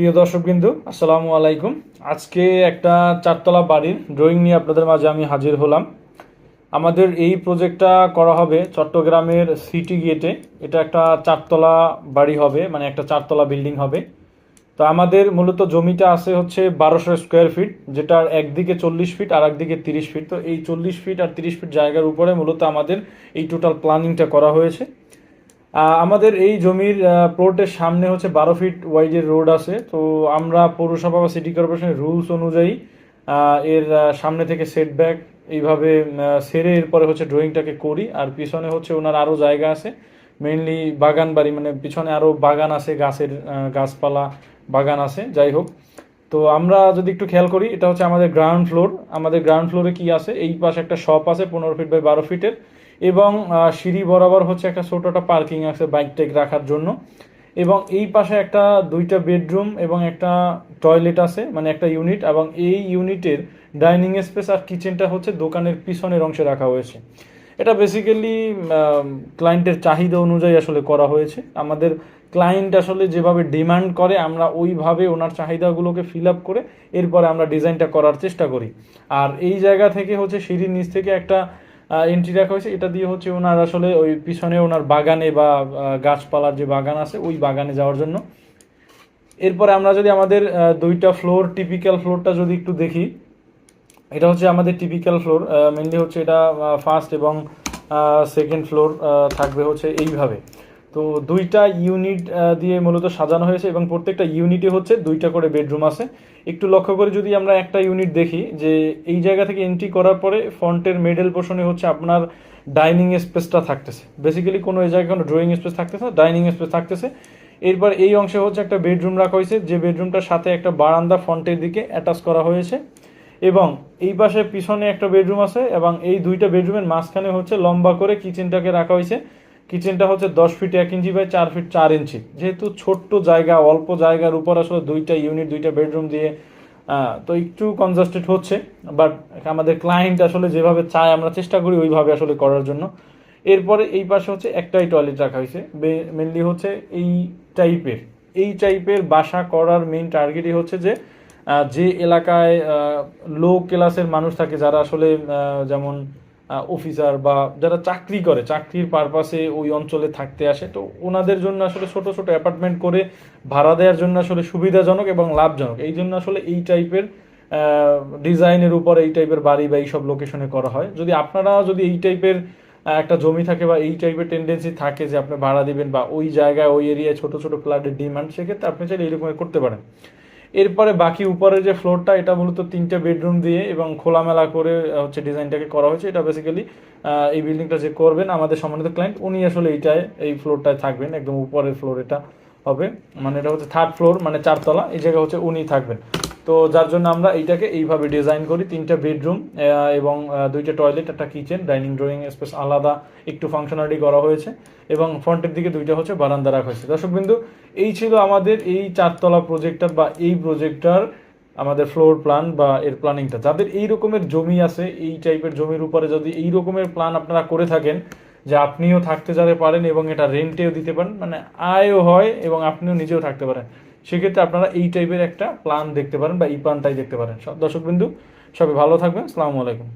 প্রিয় দর্শক বিন্দু আসসালামু আলাইকুম। আজকে একটা চারতলা বাড়ির ড্রয়িং নিয়ে আপনাদের মাঝে আমি হাজির হলাম। আমাদের এই প্রজেক্টটা করা হবে চট্টগ্রামের সিটি গেটে এটা একটা চারতলা বাড়ি হবে মানে একটা চারতলা বিল্ডিং হবে। তো আমাদের মূলত জমিটা আছে হচ্ছে বারোশো স্কোয়ার ফিট যেটার একদিকে চল্লিশ ফিট আর একদিকে তিরিশ ফিট তো এই চল্লিশ ফিট আর তিরিশ ফিট জায়গার উপরে মূলত আমাদের এই টোটাল প্ল্যানিংটা করা হয়েছে। আমাদের এই জমির প্লটের সামনে হচ্ছে বারো ফিট ওয়াইডের রোড আছে। তো আমরা পৌরসভা বা সিটি কর্পোরেশনের রুলস অনুযায়ী এর সামনে থেকে সেটব্যাক এইভাবে সেরে এরপরে হচ্ছে ড্রয়িংটাকে করি। আর পিছনে হচ্ছে ওনার আরও জায়গা আছে। মেইনলি বাগান বাড়ি মানে পিছনে আরও বাগান আছে, গাছের গাছপালা, বাগান আছে, যাই হোক। তো আমরা যদি একটু খেয়াল করি, এটা হচ্ছে আমাদের গ্রাউন্ড ফ্লোর আমাদের গ্রাউন্ড ফ্লোরে কি আছে? এই পাশে একটা শপ আছে, পনেরো ফিট বাই বারো ফিটের এবং সিঁড়ি বরাবর হচ্ছে একটা ছোট একটা পার্কিং আছে বাইক টেক রাখার জন্য। এবং এই পাশে একটা দুইটা বেডরুম এবং একটা টয়লেট আছে মানে একটা ইউনিট। এবং এই ইউনিটের ডাইনিং স্পেস আর কিচেনটা হচ্ছে দোকানের পিছনের অংশে রাখা হয়েছে। এটা বেসিক্যালি ক্লায়েন্টের চাহিদা অনুযায়ী আসলে করা হয়েছে। আমাদের ক্লায়েন্ট আসলে যেভাবে ডিমান্ড করে, আমরা ওইভাবে ওনার চাহিদাগুলোকে ফিল আপ করে, এরপরে আমরা ডিজাইনটা করার চেষ্টা করি। আর এই জায়গা থেকে হচ্ছে সিঁড়ির নিচ থেকে একটা এন্ট্রি রাখা হয়েছে। এটা দিয়ে হচ্ছে ওনার আসলে ওই পিছনে ওনার বাগানে বা গাছপালার যে বাগান আছে, ওই বাগানে যাওয়ার জন্য। এরপরে আমরা যদি আমাদের দুইটা ফ্লোর টিপিক্যাল ফ্লোরটা যদি একটু দেখি, এটা হচ্ছে আমাদের টিপিক্যাল ফ্লোর মেনলি হচ্ছে এটা ফার্স্ট এবং সেকেন্ড ফ্লোর থাকবে হচ্ছে এইভাবে। তো দুইটা ইউনিট দিয়ে মূলত সাজানো হয়েছে এবং প্রত্যেকটা ইউনিটে হচ্ছে দুইটা করে বেডরুম আছে। একটু লক্ষ্য করে যদি আমরা একটা ইউনিট দেখি, যে এই জায়গা থেকে এন্ট্রি করার পরে ফ্রন্টের মিডল পোর্শনে হচ্ছে আপনার ডাইনিং স্পেসটা থাকতেছে। বেসিক্যালি কোনো এই জায়গায় কোনো ড্রয়িং স্পেস থাকতেছে না ডাইনিং স্পেস থাকতেছে। এরপর এই অংশে হচ্ছে একটা বেডরুম রাখা হয়েছে, যে বেডরুমটার সাথে একটা বারান্দা ফ্রন্টের দিকে অ্যাটাচ করা হয়েছে। এবং এই পাশে পিছনে একটা বেডরুম আছে এবং এই দুইটা বেডরুমের মাঝখানে হচ্ছে লম্বা করে কিচেনটাকে রাখা হয়েছে। কিচেনটা হচ্ছে দশ ফিট এক ইঞ্চি বাই চার ফিট চার ইঞ্চি। যেহেতু ছোট্ট জায়গা, অল্প জায়গার উপর আসলে দুইটা ইউনিট, দুইটা বেডরুম দিয়ে তো একটু কনজাস্টেড হচ্ছে। বাট আমাদের ক্লায়েন্ট আসলে যেভাবে চায়, আমরা চেষ্টা করি ওইভাবে আসলে করার জন্য। এরপরে এই পাশে হচ্ছে একটাই টয়লেট রাখা হয়েছে। মেনলি হচ্ছে এই টাইপের এই টাইপের বাসা করার মেন টার্গেটই হচ্ছে যে যে এলাকায় লো ক্লাসের মানুষ থাকে, যারা আসলে যেমন অফিসার বা যারা চাকরি করে, চাকরির পারপাসে ওই অঞ্চলে থাকতে আসে, তো ওনাদের জন্য আসলে ছোট ছোট অ্যাপার্টমেন্ট করে ভাড়া দেওয়ার জন্য আসলে সুবিধাজনক এবং লাভজনক। এই জন্য আসলে এই টাইপের ডিজাইনের উপর এই টাইপের বাড়ি বা এইসব লোকেশনে করা হয়। যদি আপনারা যদি এই টাইপের একটা জমি থাকে বা এই টাইপের টেন্ডেন্সি থাকে যে আপনি ভাড়া দিবেন বা ওই জায়গায়, ওই এরিয়ায় ছোট ছোট ফ্ল্যাটের ডিমান্ড সেক্ষেত্রে আপনি চাইলে এরকম করতে পারেন। এরপরে বাকি উপরে যে ফ্লোরটা, এটা মূলত তিনটে বেডরুম দিয়ে এবং খোলামেলা করে হচ্ছে ডিজাইনটাকে করা হয়েছে। এটা বেসিক্যালি এই বিল্ডিংটা যে করবেন আমাদের সম্মানিত ক্লায়েন্ট উনি আসলে এইটায়, এই ফ্লোরটায় থাকবেন, একদম উপরের ফ্লোর এটা। হবে মানে এটা হচ্ছে থার্ড ফ্লোর মানে চারতলা, এই জায়গা হচ্ছে উনি থাকবেন। তো যার জন্য আমরা এইটাকে এইভাবে ডিজাইন করি, তিনটা বেডরুম এবং দুইটা টয়লেট একটা কিচেন ডাইনিং ড্রয়িং স্পেস আলাদা, একটু ফাংশনালিটি করা হয়েছে, এবং ফ্রন্টের দিকে দুইটা হচ্ছে বারান্দা রাখা হয়েছে। দর্শক বিন্দু, এই ছিল আমাদের এই চারতলা প্রজেক্টর বা এই প্রজেক্টর আমাদের ফ্লোর প্ল্যান বা এর প্ল্যানিংটা যাদের এই রকমের জমি আছে, এই টাইপের জমির উপরে যদি এই রকমের প্ল্যান আপনারা করে থাকেন যে আপনিও থাকতে যাতে পারেন এবং এটা রেন্টেও দিতে পারেন মানে আয়ও হয় এবং আপনিও নিজেও থাকতে পারেন। সেক্ষেত্রে আপনারা এই টাইপের একটা প্ল্যান দেখতে পারেন বা এই প্ল্যানটাই দেখতে পারেন। দর্শকবিন্দু, সবাই ভালো থাকবেন। আসসালামু আলাইকুম।